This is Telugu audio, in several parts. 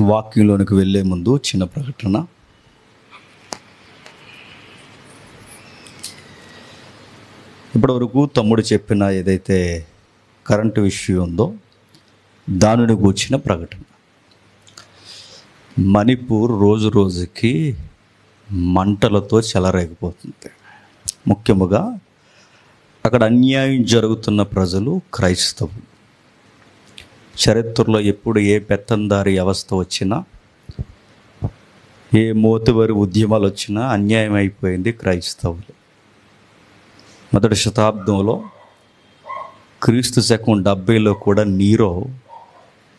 వాక్యంలోనికి వెళ్ళే ముందు చిన్న ప్రకటన. ఇప్పటివరకు తమ్ముడు చెప్పిన ఏదైతే కరెంటు విషయం ఉందో దానిని కూర్చిన ప్రకటన. మణిపూర్ రోజు రోజుకి మంటలతో చెలరేగిపోతుంది. ముఖ్యముగా అక్కడ అన్యాయం జరుగుతున్న ప్రజలు క్రైస్తవులు. చరిత్రలో ఎప్పుడు ఏ పెత్తందారి వ్యవస్థ వచ్చినా ఏ మోతువరి ఉద్యమాలు వచ్చినా అన్యాయం అయిపోయింది క్రైస్తవులు. మొదటి శతాబ్దంలో క్రీస్తు శకం డెబ్బైలో కూడా నీరో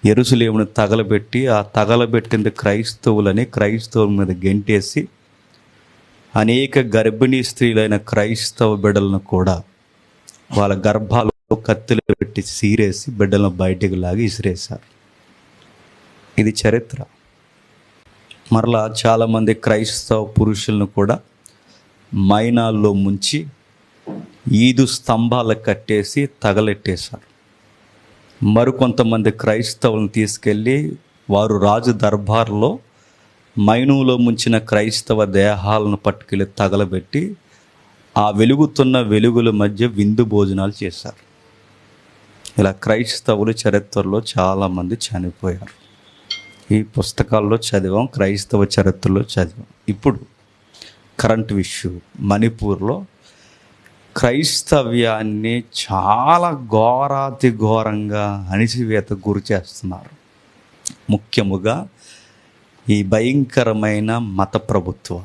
ఎరుసలేముని తగలబెట్టి ఆ తగలబెట్టింది క్రైస్తవులని క్రైస్తవుల మీద గెంటేసి అనేక గర్భిణీ స్త్రీలైన క్రైస్తవ బిడ్డలను కూడా వాళ్ళ గర్భాలు కత్తులు పెట్టి సీరేసి బిడ్డలను బయటికి లాగి ఇసిరేశారు. ఇది చరిత్ర. మరలా చాలామంది క్రైస్తవ పురుషులను కూడా మైనాల్లో ముంచి ఈదు స్తంభాలు కట్టేసి తగలెట్టేశారు. మరికొంతమంది క్రైస్తవులను తీసుకెళ్ళి వారు రాజు దర్బార్లో మైనులో ముంచిన క్రైస్తవ దేహాలను పట్టుకెళ్ళి తగలబెట్టి ఆ వెలుగుతున్న వెలుగుల మధ్య విందు భోజనాలు చేశారు. ఇలా క్రైస్తవులు చరిత్రలో చాలామంది చనిపోయారు. ఈ పుస్తకాల్లో చదివాం క్రైస్తవ చరిత్రలో చదివాం. ఇప్పుడు కరెంట్ ఇష్యూ మణిపూర్లో క్రైస్తవ్యాన్ని చాలా ఘోరాతి ఘోరంగా అణిచివేత గురి చేస్తున్నారు. ముఖ్యముగా ఈ భయంకరమైన మత ప్రభుత్వం.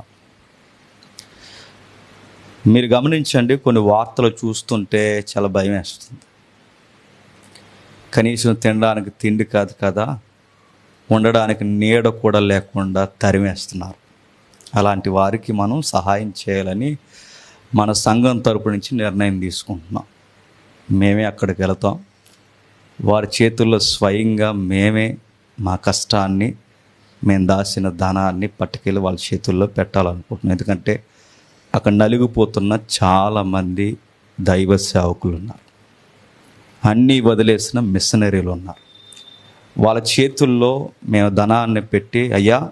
మీరు గమనించండి కొన్ని వార్తలు చూస్తుంటే చాలా భయం వేస్తుంది. కనీసం తినడానికి తిండి కాదు కదా ఉండడానికి నీడ కూడా లేకుండా తరిమేస్తున్నారు. అలాంటి వారికి మనం సహాయం చేయాలని మన సంఘం తరపు నుంచి నిర్ణయం తీసుకుంటున్నాం. మేమే అక్కడికి వెళతాం. వారి చేతుల్లో స్వయంగా మేమే మా కష్టాన్ని మేము దాచిన ధనాన్ని పట్టుకెళ్ళి వాళ్ళ చేతుల్లో పెట్టాలనుకుంటున్నాం. ఎందుకంటే అక్కడ నలిగిపోతున్న చాలామంది దైవ సేవకులు ఉన్నారు అన్నీ వదిలేసిన మిషనరీలు ఉన్నారు. వాళ్ళ చేతుల్లో మేము ధనాన్ని పెట్టి అయ్యా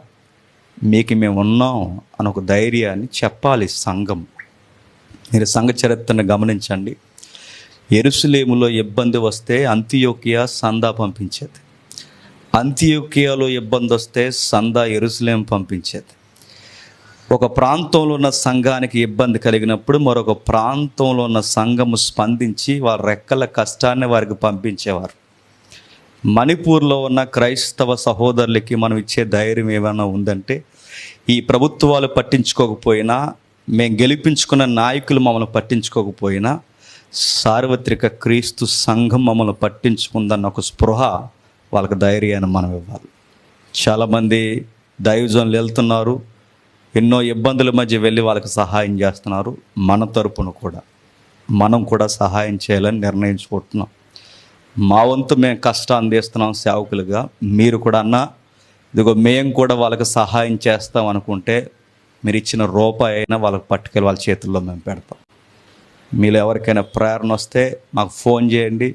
మీకు మేము ఉన్నాం అని ఒక ధైర్యాన్ని చెప్పాలి సంఘం. మీరు సంఘ చరిత్రను గమనించండి. ఎరుసలేములో ఇబ్బంది వస్తే అంత్యోకియా సందా పంపించేది. అంత్యోకియాలో ఇబ్బంది వస్తే సందా ఎరుసలేం పంపించేది. ఒక ప్రాంతంలో ఉన్న సంఘానికి ఇబ్బంది కలిగినప్పుడు మరొక ప్రాంతంలో ఉన్న సంఘము స్పందించి వారి రెక్కల కష్టాన్ని వారికి పంపించేవారు. మణిపూర్లో ఉన్న క్రైస్తవ సహోదరులకి మనం ఇచ్చే ధైర్యం ఏమైనా ఉందంటే ఈ ప్రభుత్వాలు పట్టించుకోకపోయినా మేము గెలిపించుకున్న నాయకులు మమ్మల్ని పట్టించుకోకపోయినా సార్వత్రిక క్రీస్తు సంఘం మమ్మల్ని పట్టించుకుందన్న ఒక స్పృహ వాళ్ళకి ధైర్యాన్ని మనం ఇవ్వాలి. చాలామంది దైవజనులు వెళ్తున్నారు ఎన్నో ఇబ్బందుల మధ్య వెళ్ళి వాళ్ళకి సహాయం చేస్తున్నారు. మన తరపున కూడా. మనం కూడా సహాయం చేయాలని నిర్ణయించుకుంటున్నాం. మా వంతు మేము కష్టం అందిస్తున్నాం సేవకులుగా. మీరు కూడా అన్న ఇదిగో మేము కూడా వాళ్ళకి సహాయం చేస్తాం అనుకుంటే మీరు ఇచ్చిన రూపాయి అయినా వాళ్ళకి పట్టుకెళ్ళి వాళ్ళ చేతుల్లో మేము పెడతాం. మీలో ఎవరికైనా ప్రేరణ వస్తే మాకు ఫోన్ చేయండి.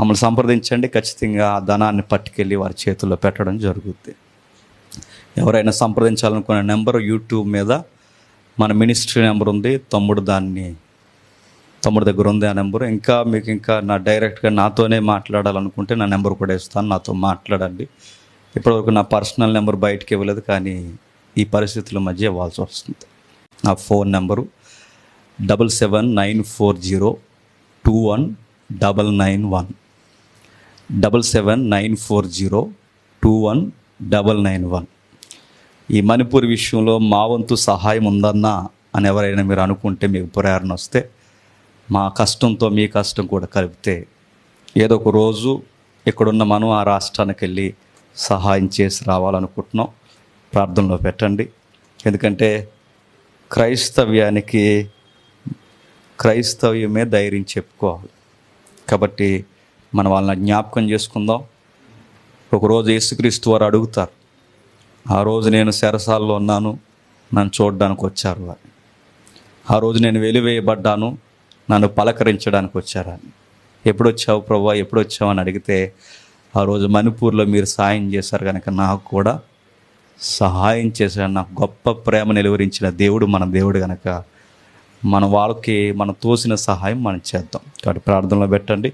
మమ్మల్ని సంప్రదించండి. ఖచ్చితంగా ఆ ధనాన్ని పట్టుకెళ్ళి వారి చేతుల్లో పెట్టడం జరుగుతుంది ఎవరైనా సంప్రదించాలనుకునే నెంబర్ యూట్యూబ్ మీద మన మినిస్ట్రీ నెంబర్ ఉంది. తమ్ముడు దాన్ని తమ్ముడు దగ్గర ఉంది ఆ నెంబర్. ఇంకా మీకు ఇంకా నా డైరెక్ట్గా నాతోనే మాట్లాడాలనుకుంటే నా నెంబర్ కూడా ఇస్తాను. నాతో మాట్లాడండి. ఇప్పటివరకు నా పర్సనల్ నెంబర్ బయటకి ఇవ్వలేదు కానీ ఈ పరిస్థితుల మధ్య ఇవ్వాల్సి వస్తుంది. నా phone number double seven nine four zero two one double nine one. Double seven nine four zero two one double nine one. ఈ మణిపూర్ విషయంలో మా వంతు సహాయం ఉందన్నా అని ఎవరైనా మీరు అనుకుంటే మీకు ప్రేరణ వస్తే మా కష్టంతో మీ కష్టం కూడా కలిపితే ఏదో ఒక రోజు ఇక్కడున్న మనం ఆ రాష్ట్రానికి వెళ్ళి సహాయం చేసి రావాలనుకుంటున్నాం. ప్రార్థనలో పెట్టండి. ఎందుకంటే క్రైస్తవ్యానికి క్రైస్తవ్యమే ధైర్యం చెప్పుకోవాలి. కాబట్టి మనం వాళ్ళని జ్ఞాపకం చేసుకుందాం. ఒకరోజు యేసుక్రీస్తు వారు అడుగుతారు ఆ రోజు నేను సెరసాల్లో ఉన్నాను. నన్ను చూడడానికి వచ్చారు అని ఆ రోజు నేను వెలివేయబడ్డాను. నన్ను పలకరించడానికి వచ్చారని ఎప్పుడు వచ్చావు ప్రభా? ఎప్పుడు వచ్చావు అని అడిగితే ఆ రోజు మణిపూర్లో మీరు సాయం చేశారు కనుక నాకు కూడా సహాయం చేశాడు నాకు గొప్ప ప్రేమ నిలువరించిన దేవుడు మన దేవుడు కనుక మన వాళ్ళకి మనం తోసిన సహాయం మనం చేద్దాం. కాబట్టి ప్రార్థనలో పెట్టండి.